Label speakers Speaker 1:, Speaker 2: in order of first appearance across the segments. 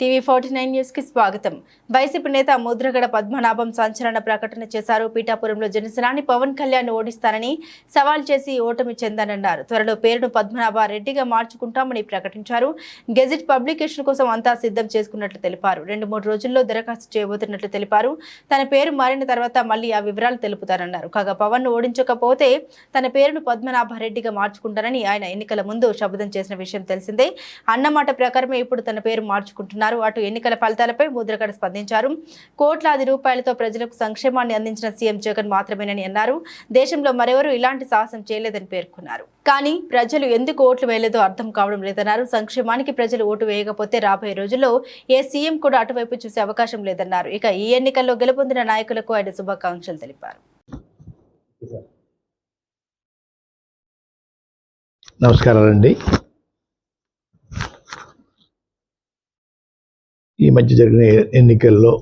Speaker 1: TV forty nine న్యూస్కి స్వాగతం. YCP నేత ముద్రగడ పద్మనాభం సంచలన ప్రకటన చేశారు. పీఠాపురంలో జనసేనాని పవన్ కళ్యాణ్ ఓడిస్తానని సవాల్ చేసి ఓటమి చెందానన్నారు. త్వరలో పేరును పద్మనాభ రెడ్డిగా మార్చుకుంటామని ప్రకటించారు. గెజిట్ పబ్లికేషన్ కోసం అంతా సిద్ధం చేసుకున్నట్లు తెలిపారు. రెండు మూడు రోజుల్లో దరఖాస్తు చేయబోతున్నట్లు తెలిపారు. తన పేరు మారిన తర్వాత మళ్ళీ ఆ వివరాలు తెలుపుతారన్నారు కాగా పవన్ ఓడించకపోతే తన పేరును పద్మనాభ రెడ్డిగా మార్చుకుంటారని ఆయన ఎన్నికల ముందు శపథం చేసిన విషయం తెలిసిందే. అన్నమాట ప్రకారమే ఇప్పుడు తన పేరు మార్చుకుంటున్నారు. అటు ఎన్నికల ఫలితాలపై ముద్రగడ స్పందించారు. కోట్లాది రూపాయలతో ప్రజలకు సంక్షేమాన్ని అందించిన సీఎం జగన్ మాత్రమేనని అన్నారు. దేశంలో మరెవరూ ఇలాంటి సాహసం చేయలేదని పేర్కొన్నారు. కానీ ప్రజలు ఎందుకు ఓట్లు వేయలేదో అర్థం కావడం లేదన్నారు. సంక్షేమానికి ప్రజలు ఓటు వేయకపోతే రాబోయే రోజుల్లో ఏ సీఎం కూడా అటువైపు చూసే అవకాశం లేదన్నారు. ఇక ఈ ఎన్నికల్లో గెలుపొందిన నాయకులకు ఆయన శుభాకాంక్షలు తెలిపారు.
Speaker 2: నమస్కారాలండి. ఈ మధ్య జరిగిన ఎన్నికల్లో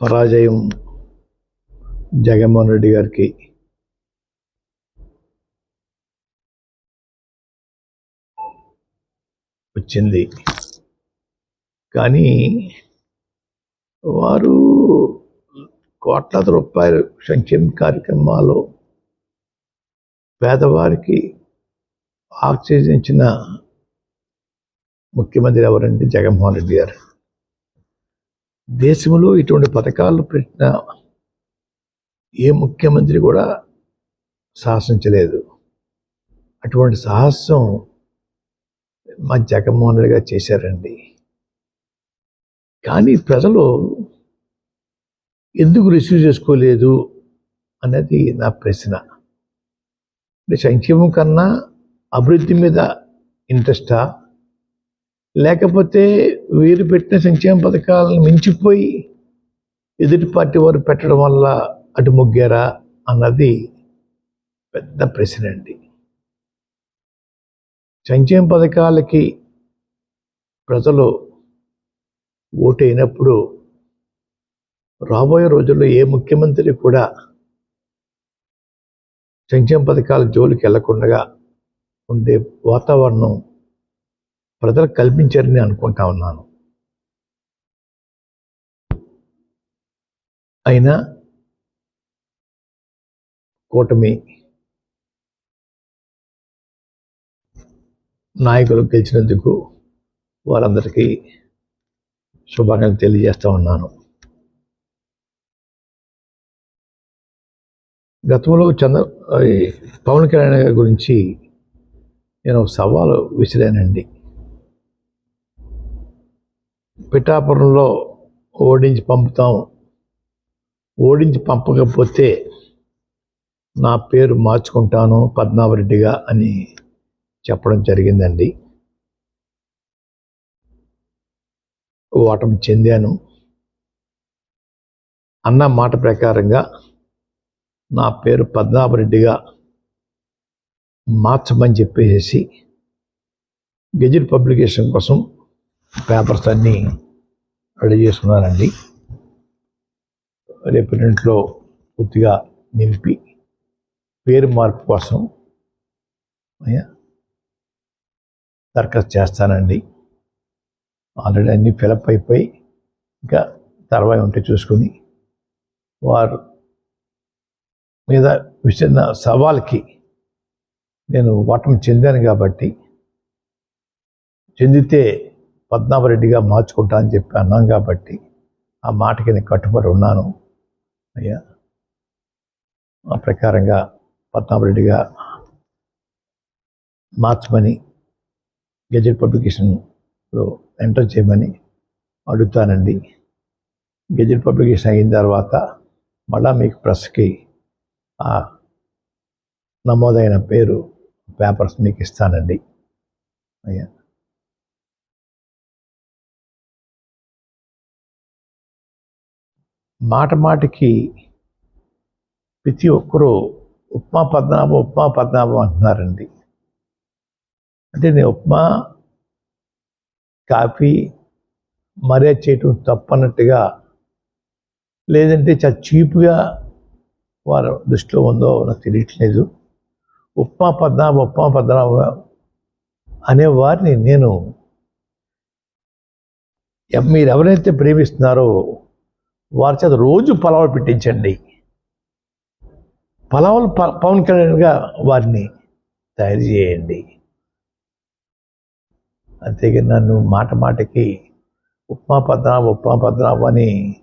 Speaker 2: పరాజయం జగన్మోహన్ రెడ్డి గారికి వచ్చింది. కానీ వారు కోట్లాది రూపాయలు సంక్షేమ కార్యక్రమాలు పేదవారికి ఆక్సిజన్ ముఖ్యమంత్రి ఎవరంటే జగన్మోహన్ రెడ్డి గారు. దేశంలో ఇటువంటి పథకాలు పెట్టిన ఏ ముఖ్యమంత్రి కూడా సాహసించలేదు. అటువంటి సాహసం మా జగన్మోహన్ రెడ్డి గారు చేశారండి. కానీ ప్రజలు ఎందుకు రిసీవ్ చేసుకోలేదు అనేది నా ప్రశ్న. అంటే సంక్షేమం కన్నా అభివృద్ధి మీద ఇంట్రెస్టా? లేకపోతే వీరు పెట్టిన సంక్షేమ పథకాలను మించిపోయి ఎదుటి పార్టీ వారు పెట్టడం వల్ల అటు మొగ్గారా అన్నది పెద్ద ప్రశ్న అండి. సంక్షేమ పథకాలకి ప్రజలు ఓటైనప్పుడు రాబోయే రోజుల్లో ఏ ముఖ్యమంత్రి కూడా సంక్షేమ పథకాల జోలికి వెళ్ళకుండా ఉండే వాతావరణం ప్రజలకు కల్పించారని అనుకుంటా ఉన్నాను. అయినా కూటమి నాయకులు గెలిచినందుకు వారందరికీ శుభాకాంక్షలు తెలియజేస్తూ ఉన్నాను. గతంలో చంద్ర పవన్ కళ్యాణ్ గారి గురించి నేను సవాలు విసిరానండి. పిఠాపురంలో ఓడించి పంపుతాం. ఓడించి పంపకపోతే నా పేరు మార్చుకుంటాను పద్మావరెడ్డిగా అని చెప్పడం జరిగిందండి. ఓటమి చెందాను. అన్న మాట ప్రకారంగా నా పేరు పద్మనాభరెడ్డిగా మార్చమని చెప్పేసి గెజిట్ పబ్లికేషన్ కోసం పేపర్స్ అన్నీ రెడీ చేసుకున్నానండి రేపు రెంట్లో పూర్తిగా నింపి పేరు మార్పు కోసం దరఖాస్తు చేస్తానండి. ఆల్రెడీ అన్నీ ఫిలప్ అయిపోయి ఇంకా తర్వాత ఉంటే చూసుకుని వారు మీద విచ్చిన సవాల్కి నేను ఓటమి చెందాను కాబట్టి చెందితే పద్మనాభరెడ్డిగా మార్చుకుంటా అని చెప్పి అన్నాం కాబట్టి ఆ మాటకి నేను కట్టుబడి ఉన్నాను. అయ్యా ఆ ప్రకారంగా పద్మనాభరెడ్డిగా మార్చమని గెజెట్ పబ్లికేషన్లో ఎంటర్ చేయమని అడుగుతానండి. గెజెట్ పబ్లికేషన్ అయిన తర్వాత మళ్ళా మీకు ప్రెస్కి ఆ నమోదైన పేరు పేపర్స్ మీకు ఇస్తానండి. అయ్యా. మాట మాటికి ప్రతి ఒక్కరూ ఉప్మా పద్మనాభం ఉప్మా పద్మనాభం అంటున్నారండి. అంటే నేను ఉప్మా కాఫీ మర్యాద చేయటం తప్పన్నట్టుగా లేదంటే చాలా చీప్గా వారు దృష్టిలో ఉందో నాకు తెలియట్లేదు. ఉప్మా పద్మనాభం ఉప్మా పద్మనాభం అనే వారిని నేను మీరు ఎవరైతే ప్రేమిస్తున్నారో వారి చేత రోజు పొలవలు పెట్టించండి. పొలవలు ప పవన్ కళ్యాణ్గా వారిని తయారు చేయండి. అంతేగాని నన్ను మాట మాటకి ఉప్మా పద్మనాభ ఉప్మా పద్మనాభ అని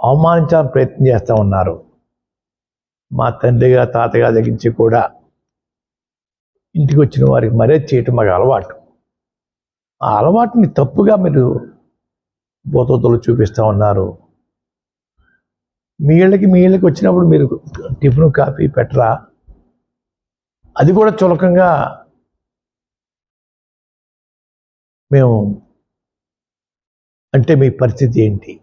Speaker 2: అవమానించాలని ప్రయత్నం చేస్తూ ఉన్నారు. మా తండ్రిగా తాతగా తగ్గించి కూడా ఇంటికి వచ్చిన వారికి మర్యాద చేయటం మాకు అలవాటు. ఆ అలవాటుని తప్పుగా మీరు బోతోతలు చూపిస్తూ ఉన్నారు. మీ ఇళ్ళకి మీ ఇళ్ళకి వచ్చినప్పుడు మీరు టిఫిన్ కాఫీ పెట్టరా? అది కూడా చులకంగా మేము అంటే మీ పరిస్థితి ఏంటి?